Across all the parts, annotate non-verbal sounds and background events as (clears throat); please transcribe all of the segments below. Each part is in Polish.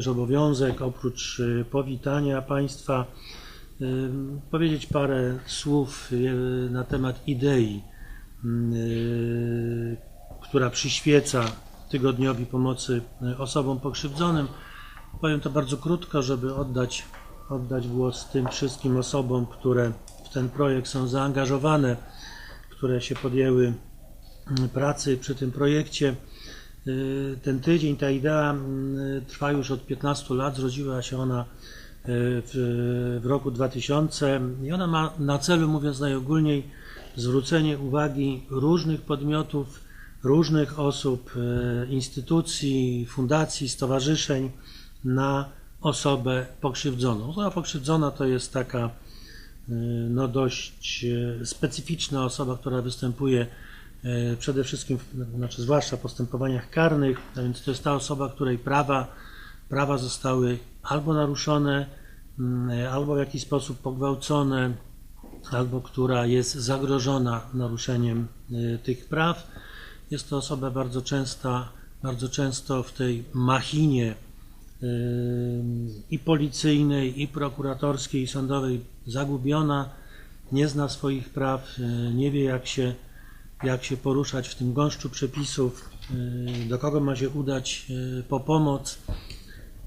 również obowiązek, oprócz y, powitania Państwa, y, powiedzieć parę słów y, na temat idei, która przyświeca tygodniowi pomocy osobom pokrzywdzonym. Powiem to bardzo krótko, żeby oddać, oddać głos tym wszystkim osobom, które w ten projekt są zaangażowane, które się podjęły pracy przy tym projekcie. Y, Ten tydzień, ta idea mm, trwa już od 15 lat. Zrodziła się ona y, w, roku 2000 i ona ma na celu, mówiąc najogólniej, zwrócenie uwagi różnych podmiotów, różnych osób, y, instytucji, fundacji, stowarzyszeń na osobę pokrzywdzoną. Osoba pokrzywdzona to jest taka no dość specyficzna osoba, która występuje przede wszystkim, znaczy zwłaszcza w postępowaniach karnych, a więc to jest ta osoba, której prawa, prawa zostały albo naruszone, mm, albo w jakiś sposób pogwałcone, albo która jest zagrożona naruszeniem y, tych praw. Jest to osoba bardzo częsta, bardzo często w tej machinie i policyjnej, i prokuratorskiej, i sądowej zagubiona, nie zna swoich praw, nie wie jak się, jak się poruszać w tym gąszczu przepisów, y, do kogo ma się udać y, po pomoc,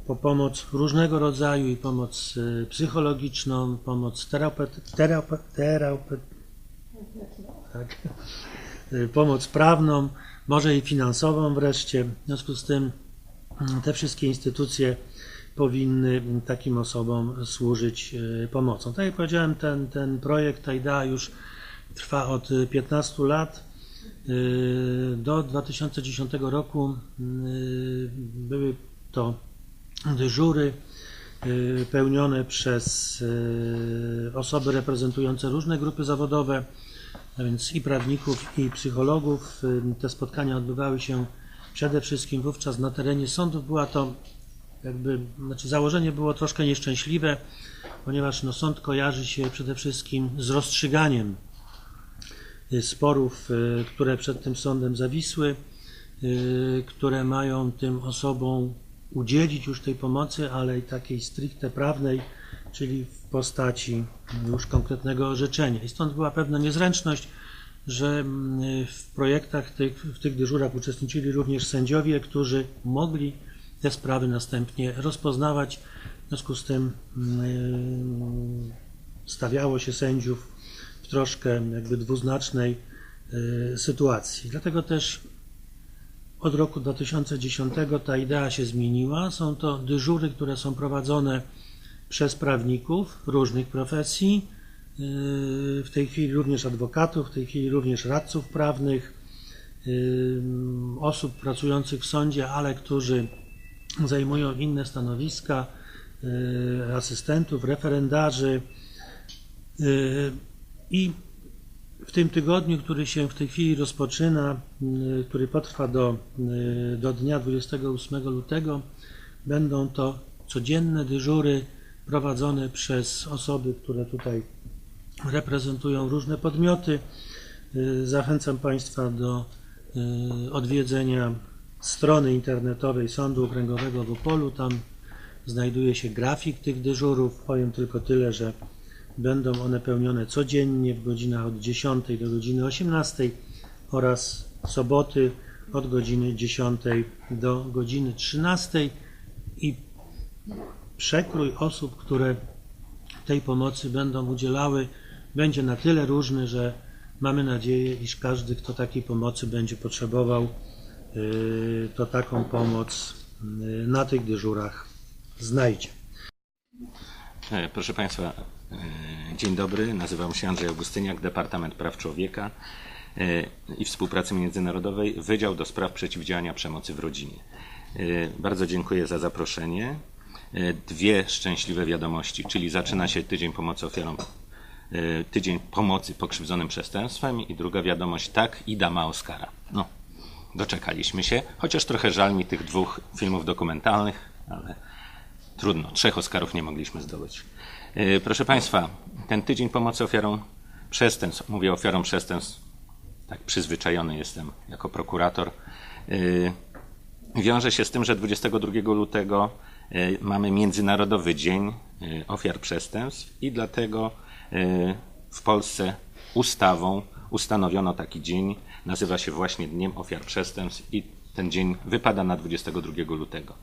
po pomoc różnego rodzaju i pomoc y, psychologiczną, pomoc terapeut, terape, terape, tak, pomoc prawną, może i finansową wreszcie. W związku z tym mm, te wszystkie instytucje powinny takim osobom służyć pomocą. Tak jak powiedziałem, ten, ten projekt, ta idea już trwa od y, 15 lat. Y, Do 2010 roku y, były to dyżury y, pełnione przez y, osoby reprezentujące różne grupy zawodowe, a więc i prawników, i psychologów. Y, Te spotkania odbywały się przede wszystkim wówczas na terenie sądów. Była to jakby, znaczy założenie było troszkę nieszczęśliwe, ponieważ no, sąd kojarzy się przede wszystkim z rozstrzyganiem y, sporów, y, które przed tym sądem zawisły, y, które mają tym osobom udzielić już tej pomocy, ale i takiej stricte prawnej, czyli w postaci już konkretnego orzeczenia. I stąd była pewna niezręczność, że mm, w projektach tych, w tych dyżurach uczestniczyli również sędziowie, którzy mogli te sprawy następnie rozpoznawać. W związku z tym mm, stawiało się sędziów troszkę jakby dwuznacznej y, sytuacji. Dlatego też od roku 2010 ta idea się zmieniła. Są to dyżury, które są prowadzone przez prawników różnych profesji, yy, w tej chwili również adwokatów, w tej chwili również radców prawnych, yy, osób pracujących w sądzie, ale którzy zajmują inne stanowiska, asystentów, referendarzy. I w tym tygodniu, który się w tej chwili rozpoczyna, y, który potrwa do, y, do dnia 28 lutego, będą to codzienne dyżury prowadzone przez osoby, które tutaj reprezentują różne podmioty. Y, Zachęcam Państwa do odwiedzenia strony internetowej Sądu Okręgowego w Opolu. Tam znajduje się grafik tych dyżurów. Powiem tylko tyle, że Będą one pełnione codziennie w godzinach od 10 do godziny 18 oraz soboty od godziny 10 do godziny 13 i przekrój osób, które tej pomocy będą udzielały, będzie na tyle różny, że mamy nadzieję, iż każdy, kto takiej pomocy będzie potrzebował, yy, to taką pomoc yy, na tych dyżurach znajdzie. E, Proszę Państwa, dzień dobry. Nazywam się Andrzej Augustyniak, Departament Praw Człowieka e, i Współpracy Międzynarodowej, Wydział do Spraw Przeciwdziałania Przemocy w Rodzinie. E, Bardzo dziękuję za zaproszenie. E, Dwie szczęśliwe wiadomości, czyli zaczyna się tydzień pomocy ofiarom, e, tydzień pomocy pokrzywdzonym przestępstwem i druga wiadomość, tak, Ida ma Oscara. No, doczekaliśmy się, chociaż trochę żal mi tych dwóch filmów dokumentalnych, ale Trudno, trzech Oscarów nie mogliśmy zdobyć. Yy, Proszę Państwa, ten tydzień pomocy ofiarom przestępstw, mówię ofiarom przestępstw, tak przyzwyczajony jestem jako prokurator, yy, wiąże się z tym, że 22 lutego e, mamy Międzynarodowy Dzień e, Ofiar Przestępstw i dlatego e, w Polsce ustawą ustanowiono taki dzień. Nazywa się właśnie Dniem Ofiar Przestępstw i ten dzień wypada na 22 lutego.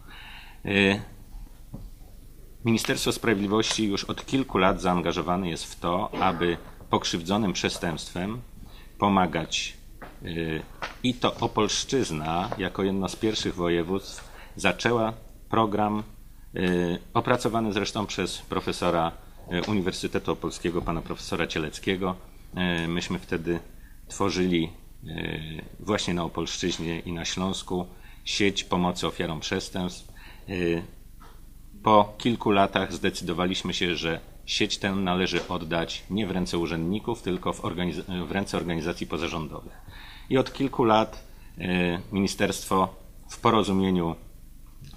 Ministerstwo Sprawiedliwości już od kilku lat zaangażowane jest w to, aby pokrzywdzonym przestępstwem pomagać. y, I to Opolszczyzna, jako jedno z pierwszych województw, zaczęła program y, opracowany zresztą przez profesora y, Uniwersytetu Opolskiego, pana profesora Cieleckiego. Myśmy wtedy tworzyli właśnie na Opolszczyźnie i na Śląsku sieć pomocy ofiarom przestępstw. Y, po kilku latach zdecydowaliśmy się, że sieć tę należy oddać nie w ręce urzędników, tylko w, organiz- w ręce organizacji pozarządowych. I od kilku lat e, ministerstwo w porozumieniu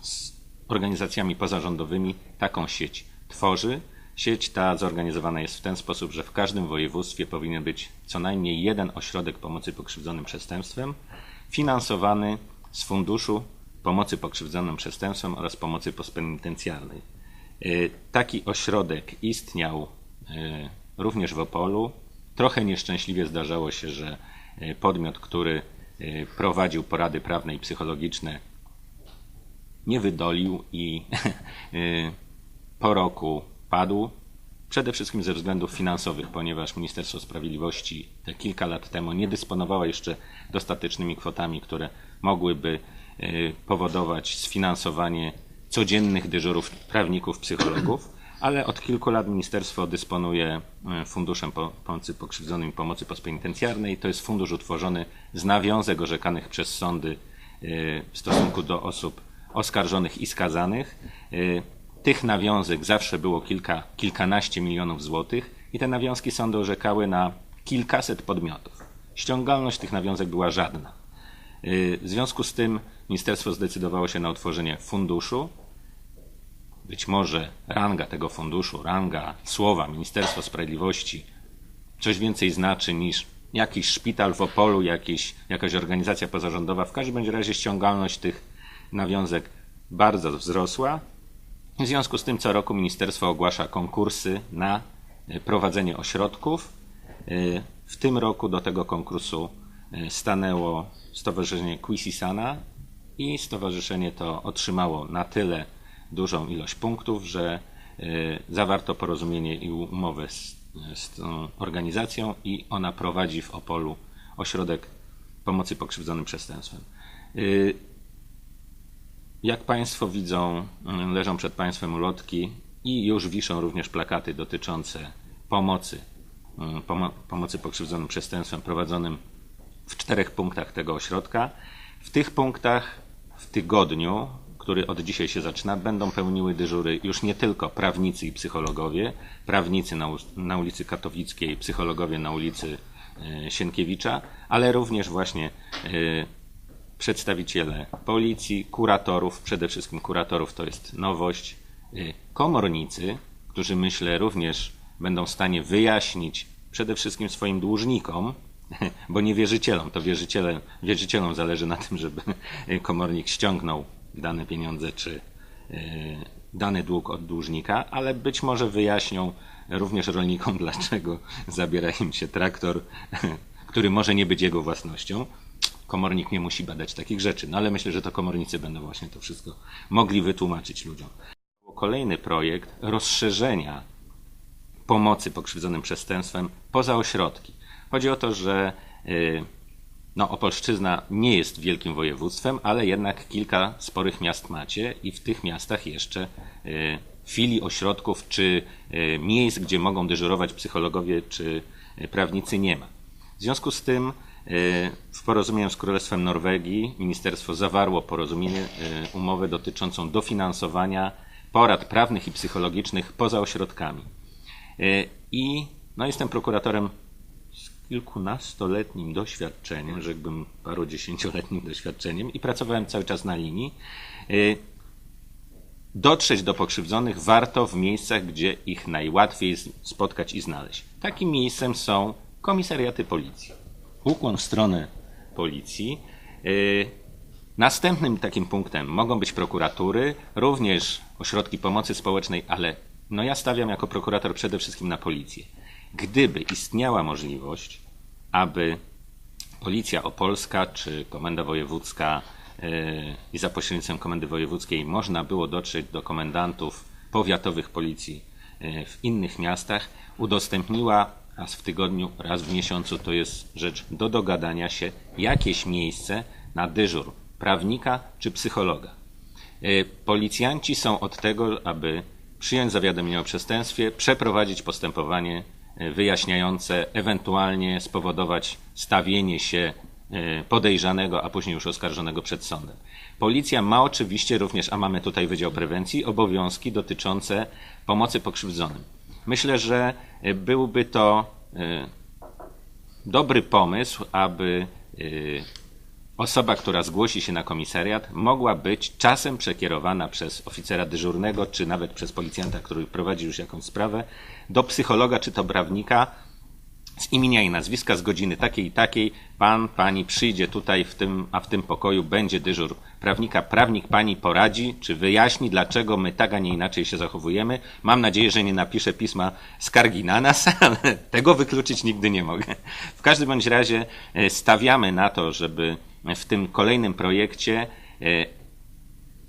z organizacjami pozarządowymi taką sieć tworzy. Sieć ta zorganizowana jest w ten sposób, że w każdym województwie powinien być co najmniej jeden ośrodek pomocy pokrzywdzonym przestępstwem, finansowany z Funduszu Pomocy Pokrzywdzonym Przestępstwem oraz Pomocy Postpenitencjarnej. Y, Taki ośrodek istniał y, również w Opolu. Trochę nieszczęśliwie zdarzało się, że y, podmiot, który prowadził porady prawne i psychologiczne, nie wydolił i (laughs) po roku padł. Przede wszystkim ze względów finansowych, ponieważ Ministerstwo Sprawiedliwości te kilka lat temu nie dysponowało jeszcze dostatecznymi kwotami, które mogłyby powodować sfinansowanie codziennych dyżurów prawników, psychologów, (clears throat) ale od kilku lat ministerstwo dysponuje y, Funduszem Po- Pomocy Pokrzywdzonym i Pomocy Postpenitencjarnej. To jest fundusz utworzony z nawiązek orzekanych przez sądy y, w stosunku do osób oskarżonych i skazanych. Y, Tych nawiązek zawsze było kilka, kilkanaście milionów złotych i te nawiązki sądy orzekały na kilkaset podmiotów. Ściągalność tych nawiązek była żadna. Y, W związku z tym ministerstwo zdecydowało się na utworzenie funduszu. Być może ranga tego funduszu, ranga słowa Ministerstwo Sprawiedliwości coś więcej znaczy niż jakiś szpital w Opolu, jakiś, jakaś organizacja pozarządowa. W każdym bądź razie ściągalność tych nawiązek bardzo wzrosła. W związku z tym co roku ministerstwo ogłasza konkursy na y, prowadzenie ośrodków. Y, W tym roku do tego konkursu y, stanęło Stowarzyszenie Quisisana i stowarzyszenie to otrzymało na tyle dużą ilość punktów, że y, zawarto porozumienie i umowę z, z tą organizacją i ona prowadzi w Opolu ośrodek pomocy pokrzywdzonym przestępstwem. Y, jak Państwo widzą, mm, leżą przed Państwem ulotki i już wiszą również plakaty dotyczące pomocy, mm, pomo- pomocy pokrzywdzonym przestępstwem prowadzonym w czterech punktach tego ośrodka. W tych punktach w tygodniu, który od dzisiaj się zaczyna, będą pełniły dyżury już nie tylko prawnicy i psychologowie, prawnicy na, na ulicy Katowickiej, psychologowie na ulicy e, Sienkiewicza, ale również właśnie e, przedstawiciele policji, kuratorów, przede wszystkim kuratorów to jest nowość, y, komornicy, którzy myślę również będą w stanie wyjaśnić przede wszystkim swoim dłużnikom, (laughs) bo nie wierzycielom, to wierzyciele, wierzycielom zależy na tym, żeby (laughs) komornik ściągnął dane pieniądze czy y, dany dług od dłużnika, ale być może wyjaśnią również rolnikom, (laughs) dlaczego zabiera im się traktor, który może nie być jego własnością komornik nie musi badać takich rzeczy. No ale myślę, że to komornicy będą właśnie to wszystko mogli wytłumaczyć ludziom. Kolejny projekt rozszerzenia pomocy pokrzywdzonym przestępstwem poza ośrodki. Chodzi o to, że y, no, Opolszczyzna nie jest wielkim województwem, ale jednak kilka sporych miast macie i w tych miastach jeszcze y, filii ośrodków czy y, miejsc, gdzie mogą dyżurować psychologowie czy prawnicy nie ma. W związku z tym w porozumieniu z Królestwem Norwegii ministerstwo zawarło porozumienie, umowę dotyczącą dofinansowania porad prawnych i psychologicznych poza ośrodkami. I no, jestem prokuratorem kilkunastoletnim doświadczeniem, rzekłbym parudziesięcioletnim doświadczeniem i pracowałem cały czas na linii. Y, Dotrzeć do pokrzywdzonych warto w miejscach, gdzie ich najłatwiej spotkać i znaleźć. Takim miejscem są komisariaty policji. Ukłon w stronę policji. Y, Następnym takim punktem mogą być prokuratury, również ośrodki pomocy społecznej, ale no ja stawiam jako prokurator przede wszystkim na policję. Gdyby istniała możliwość, aby Policja Opolska czy Komenda Wojewódzka yy, i za pośrednictwem Komendy Wojewódzkiej można było dotrzeć do komendantów powiatowych policji yy, w innych miastach, udostępniła raz w tygodniu, raz w miesiącu, to jest rzecz do dogadania się, jakieś miejsce na dyżur prawnika czy psychologa. Yy, Policjanci są od tego, aby przyjąć zawiadomienie o przestępstwie, przeprowadzić postępowanie e, wyjaśniające, ewentualnie spowodować stawienie się e, podejrzanego, a później już oskarżonego przed sądem. Policja ma oczywiście również, a mamy tutaj Wydział Prewencji, obowiązki dotyczące pomocy pokrzywdzonym. Myślę, że e, byłby to dobry pomysł, aby Osoba, która zgłosi się na komisariat, mogła być czasem przekierowana przez oficera dyżurnego, czy nawet przez policjanta, który prowadzi już jakąś sprawę, do psychologa czy to prawnika z imienia i nazwiska, z godziny takiej i takiej. Pan, pani przyjdzie tutaj, w tym, a w tym pokoju będzie dyżur prawnika. Prawnik pani poradzi, czy wyjaśni, dlaczego my tak, a nie inaczej się zachowujemy. Mam nadzieję, że nie napisze pisma skargi na nas, (laughs) ale tego wykluczyć nigdy nie mogę. W każdym bądź razie e, stawiamy na to, żeby w tym kolejnym projekcie e,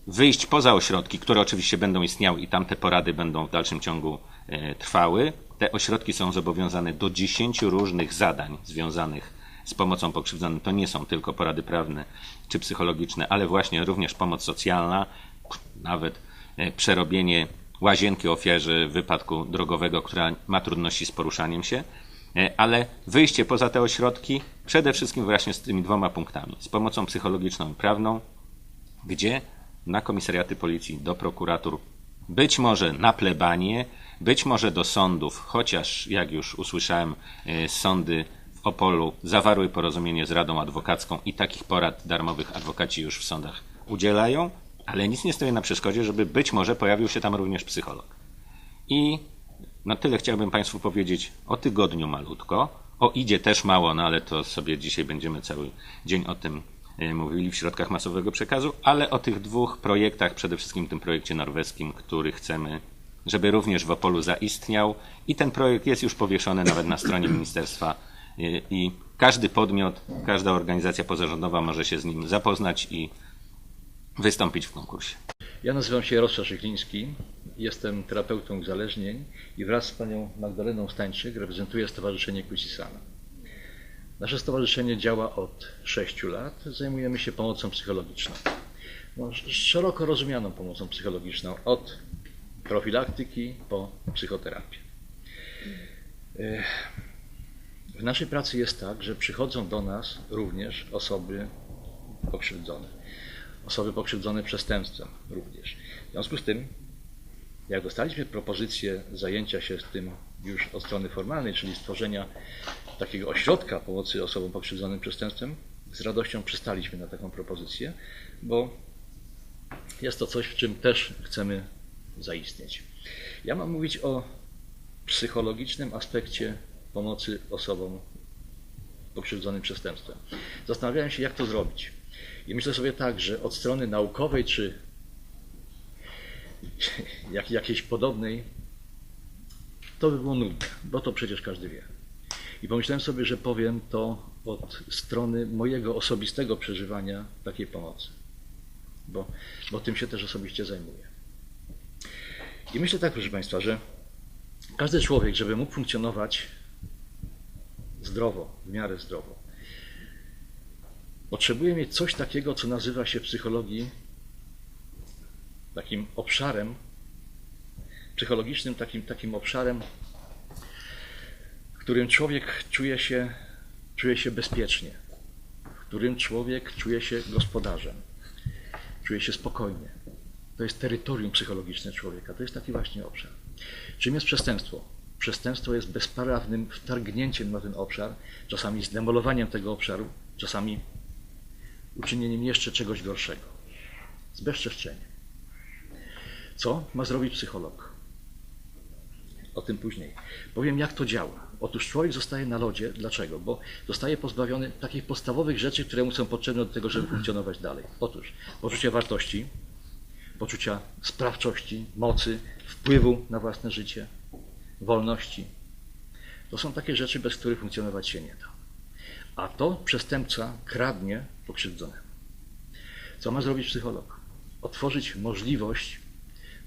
wyjść poza ośrodki, które oczywiście będą istniały i tam te porady będą w dalszym ciągu e, trwały. Te ośrodki są zobowiązane do 10 różnych zadań związanych z pomocą pokrzywdzonym. To nie są tylko porady prawne czy psychologiczne, ale właśnie również pomoc socjalna, nawet e, przerobienie łazienki ofierze wypadku drogowego, która ma trudności z poruszaniem się. E, ale wyjście poza te ośrodki przede wszystkim właśnie z tymi dwoma punktami. Z pomocą psychologiczną i prawną, gdzie na komisariaty policji, do prokuratur, być może na plebanie, być może do sądów, chociaż jak już usłyszałem, e, sądy w Opolu zawarły porozumienie z Radą Adwokacką i takich porad darmowych adwokaci już w sądach udzielają, ale nic nie stoi na przeszkodzie, żeby być może pojawił się tam również psycholog. I na tyle chciałbym Państwu powiedzieć o tygodniu malutko. O idzie też mało, no ale to sobie dzisiaj będziemy cały dzień o tym e, mówili w środkach masowego przekazu, ale o tych dwóch projektach, przede wszystkim tym projekcie norweskim, który chcemy, żeby również w Opolu zaistniał. I ten projekt jest już powieszony nawet na stronie ministerstwa e, i każdy podmiot, każda organizacja pozarządowa może się z nim zapoznać i wystąpić w konkursie. Ja nazywam się Jarosław Szykliński, jestem terapeutą uzależnień i wraz z panią Magdaleną Stańczyk reprezentuję Stowarzyszenie Kucisana. Nasze stowarzyszenie działa od 6 lat, zajmujemy się pomocą psychologiczną. No, szeroko rozumianą pomocą psychologiczną, od profilaktyki po psychoterapię. W naszej pracy jest tak, że przychodzą do nas również osoby pokrzywdzone osoby pokrzywdzone przestępstwem również. W związku z tym, jak dostaliśmy propozycję zajęcia się tym już od strony formalnej, czyli stworzenia takiego ośrodka pomocy osobom pokrzywdzonym przestępstwem, z radością przystaliśmy na taką propozycję, bo jest to coś, w czym też chcemy zaistnieć. Ja mam mówić o psychologicznym aspekcie pomocy osobom pokrzywdzonym przestępstwem. Zastanawiałem się, jak to zrobić. I myślę sobie tak, że od strony naukowej czy (laughs) jak, jakiejś podobnej, to by było nudne, bo to przecież każdy wie. I pomyślałem sobie, że powiem to od strony mojego osobistego przeżywania takiej pomocy, bo, bo tym się też osobiście zajmuję. I myślę tak, proszę Państwa, że każdy człowiek, żeby mógł funkcjonować zdrowo, w miarę zdrowo, Potrzebuje mieć coś takiego, co nazywa się w psychologii takim obszarem, psychologicznym takim, takim obszarem, w którym człowiek czuje się, czuje się bezpiecznie, w którym człowiek czuje się gospodarzem, czuje się spokojnie. To jest terytorium psychologiczne człowieka, to jest taki właśnie obszar. Czym jest przestępstwo? Przestępstwo jest bezprawnym wtargnięciem na ten obszar, czasami zdemolowaniem tego obszaru, czasami uczynieniem jeszcze czegoś gorszego. Zbezczeszczenie. Co ma zrobić psycholog? O tym później. Powiem, jak to działa. Otóż człowiek zostaje na lodzie. Dlaczego? Bo zostaje pozbawiony takich podstawowych rzeczy, które mu są potrzebne do tego, żeby funkcjonować dalej. Otóż poczucia wartości, poczucia sprawczości, mocy, wpływu na własne życie, wolności. To są takie rzeczy, bez których funkcjonować się nie da. A to przestępca kradnie pokrzywdzonemu. Co ma zrobić psycholog? Otworzyć możliwość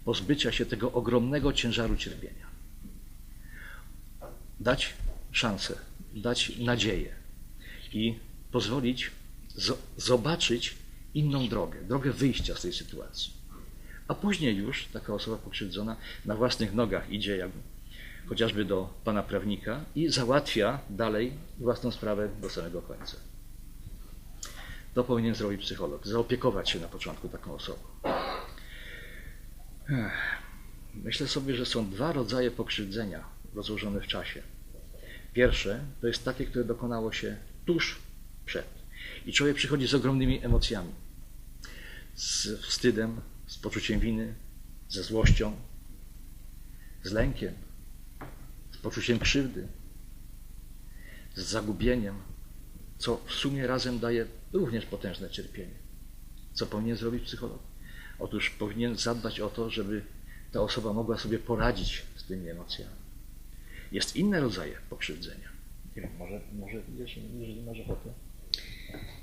pozbycia się tego ogromnego ciężaru cierpienia. Dać szansę, dać nadzieję i pozwolić zo- zobaczyć inną drogę, drogę wyjścia z tej sytuacji. A później już taka osoba pokrzywdzona na własnych nogach idzie jak, chociażby do pana prawnika i załatwia dalej własną sprawę do samego końca. To powinien zrobić psycholog, zaopiekować się na początku taką osobą. Myślę sobie, że są dwa rodzaje pokrzywdzenia rozłożone w czasie. Pierwsze to jest takie, które dokonało się tuż przed. I człowiek przychodzi z ogromnymi emocjami. Z wstydem, z poczuciem winy, ze złością, z lękiem, poczuciem krzywdy, z zagubieniem, co w sumie razem daje również potężne cierpienie. Co powinien zrobić psycholog? Otóż powinien zadbać o to, żeby ta osoba mogła sobie poradzić z tymi emocjami. Jest inne rodzaje pokrzywdzenia. Nie wiem, może, może jeżeli masz ochotę.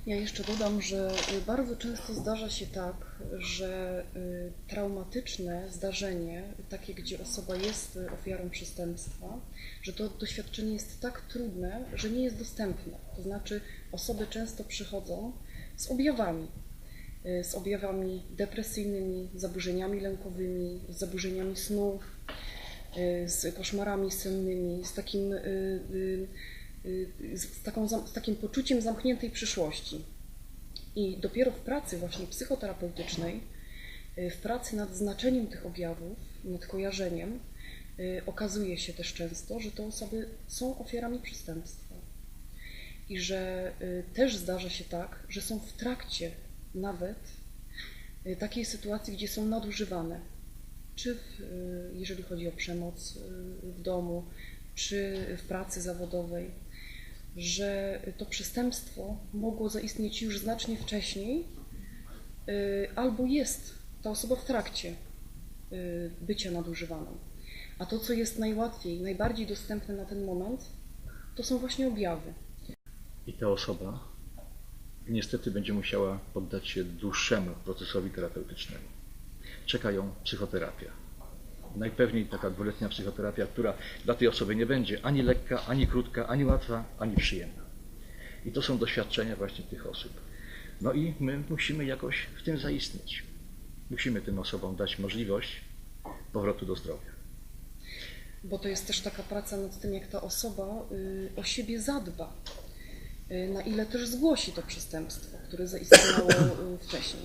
Ja jeszcze dodam, że y, bardzo często zdarza się tak, że y, traumatyczne zdarzenie, takie gdzie osoba jest y, ofiarą przestępstwa, że to doświadczenie jest tak trudne, że nie jest dostępne. To znaczy osoby często przychodzą z objawami, z objawami depresyjnymi, zaburzeniami lękowymi, z zaburzeniami y, z koszmarami sennymi, z takim, z, taką, z takim poczuciem zamkniętej przyszłości. I dopiero w pracy właśnie psychoterapeutycznej, y, w pracy nad znaczeniem tych objawów, nad kojarzeniem, y, okazuje się też często, że te osoby są ofiarami przestępstwa. I że y, też zdarza się tak, że są w trakcie nawet y, takiej sytuacji, gdzie są nadużywane czy w, y, jeżeli chodzi o przemoc y, w domu, czy w pracy zawodowej, że to przestępstwo mogło zaistnieć już znacznie wcześniej, y, albo jest ta osoba w trakcie y, bycia nadużywaną. A to, co jest najłatwiej, najbardziej dostępne na ten moment, to są właśnie objawy. I ta osoba niestety będzie musiała poddać się dłuższemu procesowi terapeutycznemu. Czeka ją psychoterapia. Najpewniej taka dwuletnia psychoterapia, która dla tej osoby nie będzie ani lekka, ani krótka, ani łatwa, ani przyjemna. I to są doświadczenia właśnie tych osób. No i my musimy jakoś w tym zaistnieć. Musimy tym osobom dać możliwość powrotu do zdrowia. Bo to jest też taka praca nad tym, jak ta osoba y, o siebie zadba, y, na ile też zgłosi to przestępstwo, które zaistniało y, wcześniej.